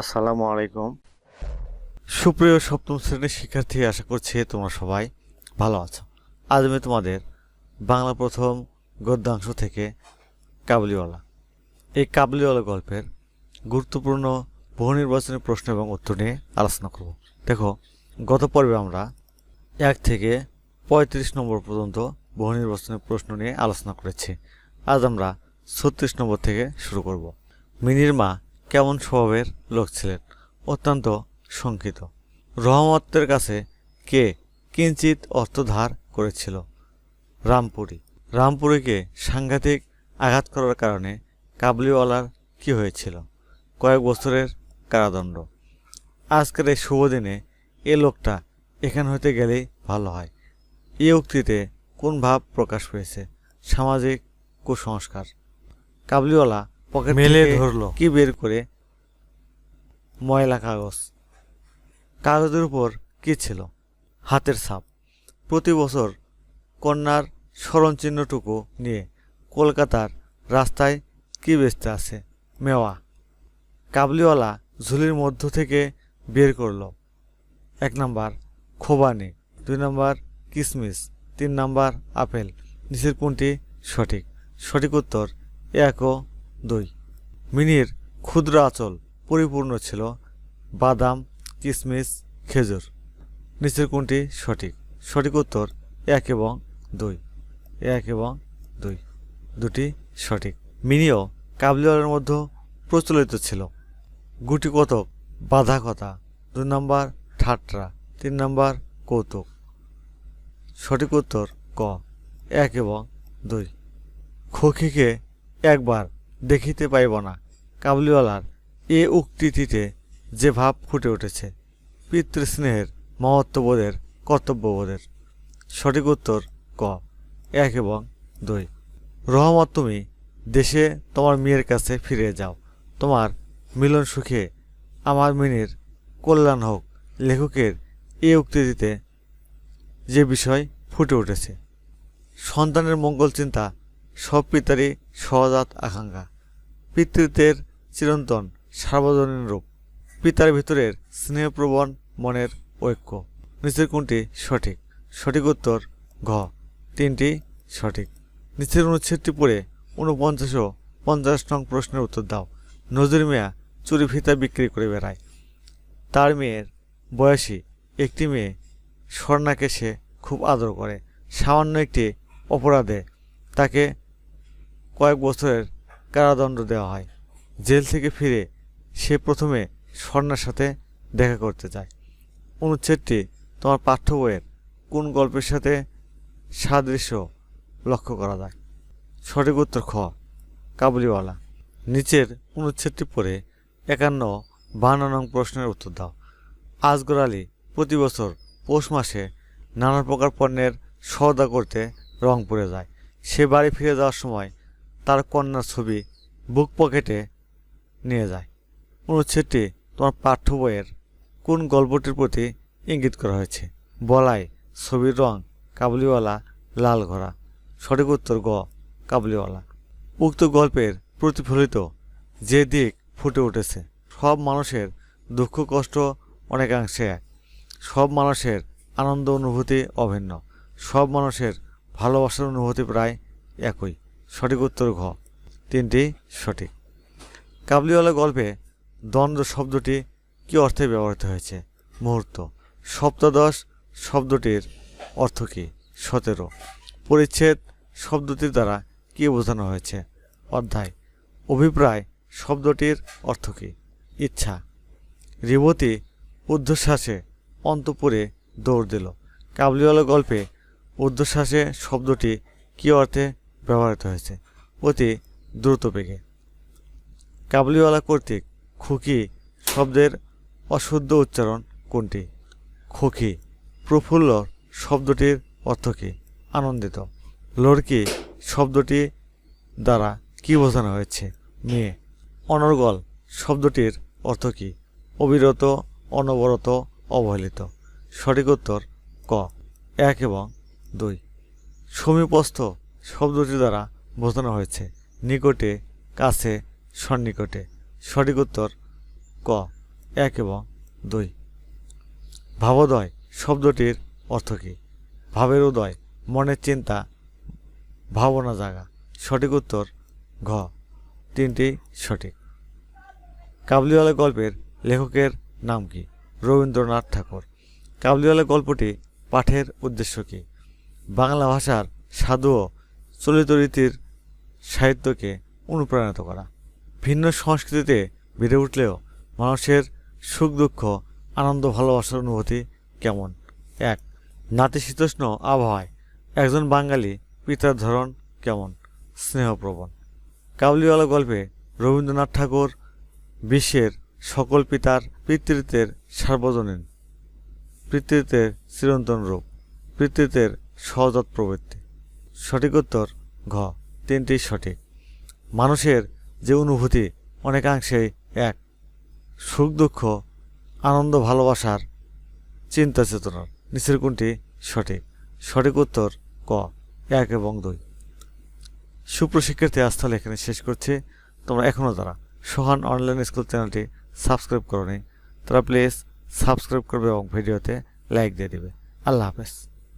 আসসালামু আলাইকুম। সুপ্রিয় সপ্তম শ্রেণির শিক্ষার্থী, আশা করছি তোমরা সবাই ভালো আছো। আজ আমি তোমাদের বাংলা প্রথম গদ্যাংশ থেকে কাবুলিওয়ালা। এই কাবুলিওয়ালা গল্পের গুরুত্বপূর্ণ বহু নির্বাচনী প্রশ্ন এবং উত্তর নিয়ে আলোচনা করব। দেখো, গত পর্বে আমরা এক থেকে পঁয়ত্রিশ নম্বর পর্যন্ত বহু নির্বাচনী প্রশ্ন নিয়ে আলোচনা করেছি। আজ আমরা ছত্রিশ নম্বর থেকে শুরু করব। মিনির মা কেমন স্বভাবের লোক ছিলেন? অত্যন্ত শঙ্কিত। রহমতের কাছে কে কিঞ্চিত অর্থ ধার করেছিল? রামপুরি। রামপুরীকে সাংঘাতিক আঘাত করার কারণে কাবলিওয়ালার কি হয়েছিল? কয়েক বছরের কারাদণ্ড। আজকের এই শুভ দিনে এ লোকটা এখান হইতে গেলেই ভালো হয়। এই উক্তিতে কোন ভাব প্রকাশ পেয়েছে? সামাজিক কুসংস্কার। কাবলিওয়ালা পকেট মেলে ধরলো। কি বের করে? ময়লা কাগজ। কাগজের উপর কি ছিল? হাতের ছাপ। প্রতি বছর কন্যার স্মরণচিহ্নটুকু নিয়ে কলকাতার রাস্তায় কি বেচতে আছে মেওয়া। কাবলিওয়ালা ঝুলির মধ্য থেকে বের করল। এক নাম্বার খোবানি দুই নাম্বার কিসমিস তিন নাম্বার আপেল। নিচের কোনটি সঠিক? সঠিক উত্তর এক ও দুই। মিনির ক্ষুদ্র আঁচল পরিপূর্ণ ছিল বাদাম কিশমিশ খেজুর। নিচের কোনটি সঠিক? সঠিক উত্তর এক এবং দুই। এক এবং দুই। দুটি সঠিক। মিনিও কাবলিওয়ালার মধ্যে প্রচলিত ছিল। গুটি কতক? বাধা কথা। দুই নম্বর ঠাট্টা, তিন নম্বর কৌতুক। সঠিক উত্তর ক। এক এবং দুই। খখিকে একবার দেখিতে পাইব না। কাবুলিওয়ালার এ উক্তিটিতে যে ভাব ফুটে উঠেছে, পিতৃস্নেহের মহত্ববোধের, কর্তব্যবোধের। সঠিক উত্তর ক, এক এবং দুই। রহমত তুমি, দেশে তোমার মেয়ের কাছে ফিরে যাও। তোমার মিলন সুখে আমার মিনির কল্যাণ হোক। লেখকের এ উক্তিটিতে যে বিষয় ফুটে উঠেছে, সন্তানের মঙ্গল চিন্তা সব পিতারই সহজাত আকাঙ্ক্ষা। পিতৃত্বের চিরন্তন, সার্বজনীন রূপ। পিতার ভিতরের স্নেহপ্রবণ মনের ঐক্য। নিচের কোনটি সঠিক? সঠিক উত্তর ঘ। তিনটি সঠিক। নিচের অনুচ্ছেদটি পড়ে ঊনপঞ্চাশ ও পঞ্চাশ নং প্রশ্নের উত্তর দাও। নজর মিয়া চুরি ফিতা বিক্রি করে বেড়ায়। তার মেয়ের বয়সী একটি মেয়ে স্বর্ণাকে সে খুব আদর করে। সামান্য একটি অপরাধে তাকে কয়েক বছরের কারাদণ্ড দেওয়া হয়। জেল থেকে ফিরে সে প্রথমে স্বর্ণার সাথে দেখা করতে যায়। অনুচ্ছেদটি তোমার পাঠ্য বইয়ের কোন গল্পের সাথে সাদৃশ্য লক্ষ্য করা যায়? সঠিক উত্তর খ, কাবুলিওয়ালা। নিচের অনুচ্ছেদটি পড়ে একান্ন বান্ন নং প্রশ্নের উত্তর দাও। আজগর আলী প্রতি বছর পৌষ মাসে নানা প্রকার পণ্যের সওদা করতে রংপুরে যায়। সে বাড়ি ফিরে যাওয়ার সময় তার কন্যার ছবি বুক পকেটে নিয়ে যায়। অনুচ্ছেদটি তোমার পাঠ্য বইয়ের কোন গল্পটির প্রতি ইঙ্গিত করা হয়েছে? বলাই, ছবির রং, কাবুলিওয়ালা, লাল ঘোড়া। সঠিক উত্তর গ, কাবুলিওয়ালা। উক্ত গল্পের প্রতিফলিত যে দিক ফুটে উঠেছে, সব মানুষের দুঃখ, কষ্ট অনেকাংশে এক। সব মানুষের আনন্দ, অনুভূতি অভিন্ন। সব মানুষের ভালোবাসার অনুভূতি প্রায় একই। সঠিক উত্তর ঘ। তিনটি সঠিক। কাবলিওয়ালা গল্পে দ্বন্দ্ব শব্দটি কি অর্থে ব্যবহৃত হয়েছে? মুহূর্ত। সপ্তদশ শব্দটির অর্থ কী? সতেরো। পরিচ্ছেদ শব্দটির দ্বারা কী বোঝানো হয়েছে? অধ্যায়। অভিপ্রায় শব্দটির অর্থ কী? ইচ্ছা। রেবতী ঊর্ধ্বশ্বাসে অন্তপুরে দৌড় দিল। কাবলিওয়ালা গল্পে ঊর্ধ্বশ্বাসে শব্দটি কী অর্থে ব্যবহৃত হয়েছে। অতি দ্রুত বেগে। কাবলিওয়ালা কর্তৃক খুকি শব্দের অশুদ্ধ উচ্চারণ কোনটি? খুকি, প্রফুল্ল শব্দটির অর্থ কী? আনন্দিত। লড়কি শব্দটি দ্বারা কি বোঝানো হয়েছে? মেয়ে। অনর্গল শব্দটির অর্থ কী? অবিরত, অনবরত, অবহেলিত। সঠিক উত্তর ক। এক এবং দুই। সমীপস্থ শব্দটি দ্বারা বোঝানো হয়েছে। নিকটে, কাছে, সন্নিকটে। সঠিক উত্তর, ক, এক এবং দুই। ভাবোদয় শব্দটির অর্থ কী? ভাবের উদয়, মনের চিন্তা, ভাবনা জাগা। সঠিক উত্তর, ঘ। তিনটি সঠিক। কাবলিওয়ালা গল্পের লেখকের নাম কি? রবীন্দ্রনাথ ঠাকুর। কাবলিওয়ালা গল্পটি পাঠের উদ্দেশ্য কী? বাংলা ভাষার সাধু ও চলিত রীতির সাহিত্যকে অনুপ্রাণিত করা। ভিন্ন সংস্কৃতিতে বেড়ে উঠলেও মানুষের সুখ দুঃখ, আনন্দ ভালোবাসার অনুভূতি কেমন? এক, নাতিশীতোষ্ণ আবহাওয়ায় একজন বাঙালি পিতার ধরন কেমন? স্নেহপ্রবণ। কাবুলিওয়ালা গল্পে রবীন্দ্রনাথ ঠাকুর বিশ্বের সকল পিতার পিতৃত্বের সার্বজনীন, পিতৃত্বের চিরন্তন রূপ, পিতৃত্বের সহজাত প্রবৃত্তি। সঠিক উত্তর ঘ। তিনটি সঠিক। মানুষের যে অনুভূতি অনেকাংশেই এক। সুখ, দুঃখ, আনন্দ, ভালোবাসার চিন্তা চেতনার নিচের কোনটি সঠিক? সঠিক উত্তর ক, এক এবং দুই। সুপ্রশিক্ষার্থী আস্থলে এখানে শেষ করছি। তোমরা এখনও যারা সোহান অনলাইন স্কুল চ্যানেলটি সাবস্ক্রাইব করো নি তারা প্লিজ সাবস্ক্রাইব করবে এবং ভিডিওতে লাইক দিয়ে দিবে। আল্লাহ হাফেজ।